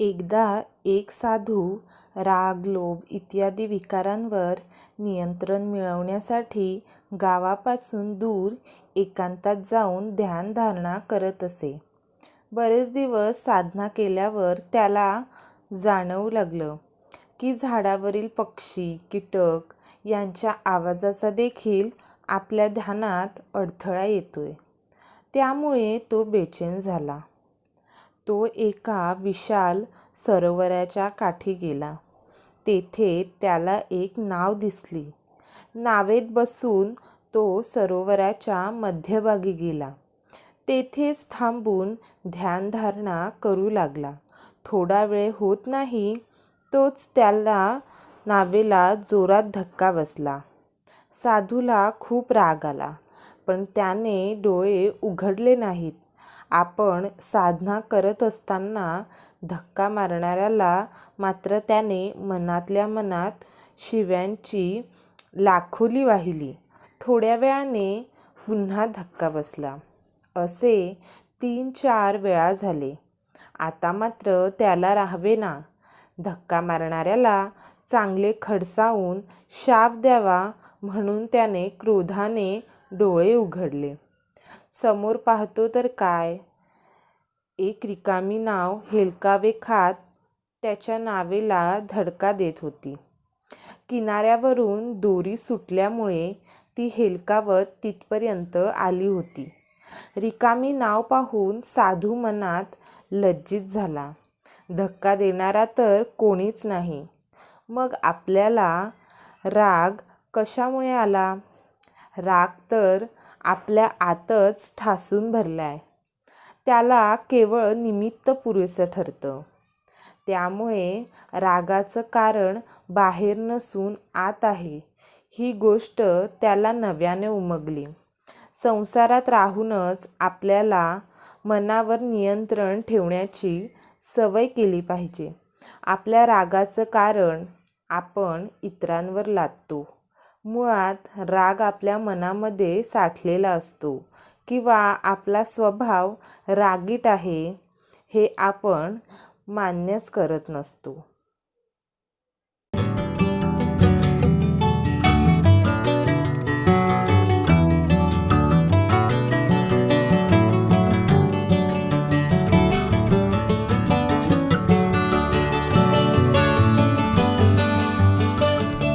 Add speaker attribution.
Speaker 1: एकदा एक साधू राग लोभ इत्यादी विकारांवर नियंत्रण मिळवण्यासाठी गावापासून दूर एकांतात जाऊन ध्यानधारणा करत असे. बरेच दिवस साधना केल्यावर त्याला जाणवू लागलं की झाडावरील पक्षी, कीटक यांच्या आवाजाचा देखील आपल्या ध्यानात अडथळा येतोय. त्यामुळे तो बेचैन झाला. तो एका विशाल सरोवराच्या काठी गेला. तेथे त्याला एक नाव दिसली. नावेत बसून तो सरोवराच्या मध्यभागी गेला. तेथेच थांबून ध्यानधारणा करू लागला. थोडा वेळ होत नाही तोच त्याला नावेला जोरात धक्का बसला. साधूला खूप राग आला, पण त्याने डोळे उघडले नाहीत. आपण साधना करत असताना धक्का मारणाऱ्याला मात्र त्याने मनातल्या मनात शिव्यांची लाखोली वाहिली. थोड्या वेळाने पुन्हा धक्का बसला. असे तीन-चार वेळा झाले. आता मात्र त्याला राहावे ना धक्का मारणाऱ्याला चांगले खडसावून शाप द्यावा म्हणून त्याने क्रोधाने डोळे उघडले. समोर पाहतो तर काय, एक रिकामी नाव हेलकावे खात त्याच्या नावेला धडका देत होती. किनाऱ्यावरून दोरी सुटल्यामुळे ती हेलकावत तिथपर्यंत आली होती. रिकामी नाव पाहून साधू मनात लज्जित झाला. धक्का देणारा तर कोणीच नाही. मग आपल्याला राग कशामुळे आला? राग तर आपल्या आतच ठासून भरलाय. त्याला केवळ निमित्त पुरेसं ठरतं. त्यामुळे रागाचं कारण बाहेर नसून आत आहे ही गोष्ट त्याला नव्याने उमगली. संसारात राहूनच आपल्याला मनावर नियंत्रण ठेवण्याची सवय केली पाहिजे. आपल्या रागाचं कारण आपण इतरांवर लादतो. मुळात राग आपल्या मनामध्ये साठलेला असतो किंवा आपला स्वभाव रागीट आहे हे आपण मान्यच करत नसतो.